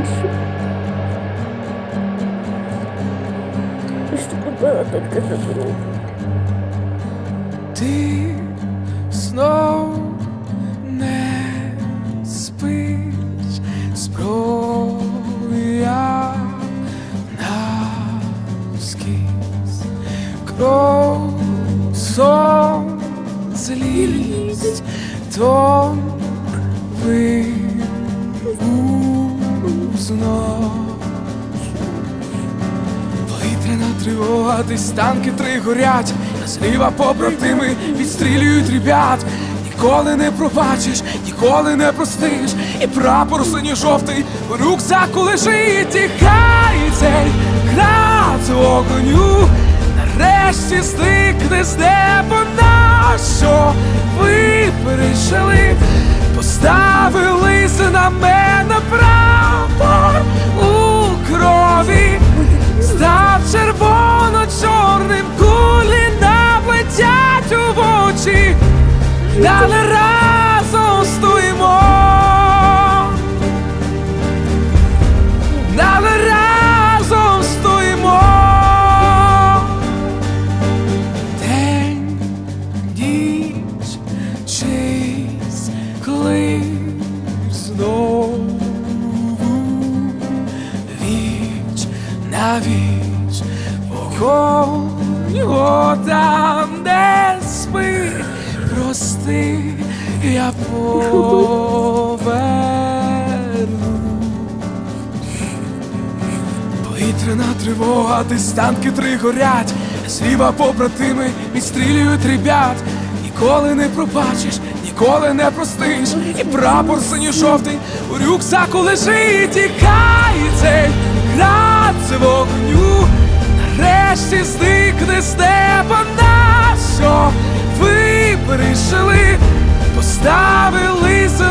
Больше. Чтобы было только добро. Ти знов не спиш, зброя наскіз, кров, сон, злість, то ви узнав. Повітряна тривога, танки три горять, а зліва побратими відстрілюють ребят. Ніколи не пробачиш, ніколи не простиш, і прапор синьо-жовтий у рюкзаку лежить, і хай цей град вогню нарешті зникне з неба. На що ви перейшли, поставили на мене прапор на віч вогонь його там, де спи, прости, я поверну. Повітряна тривога, десь танки три горять, зліва побратими відстрілюють ребят. Ніколи не пробачиш, ніколи не простиш, і прапор синьо-жовтий у рюкзаку лежить, і цей град з вогню нарешті зникне з неба на що ви прийшли, поставили на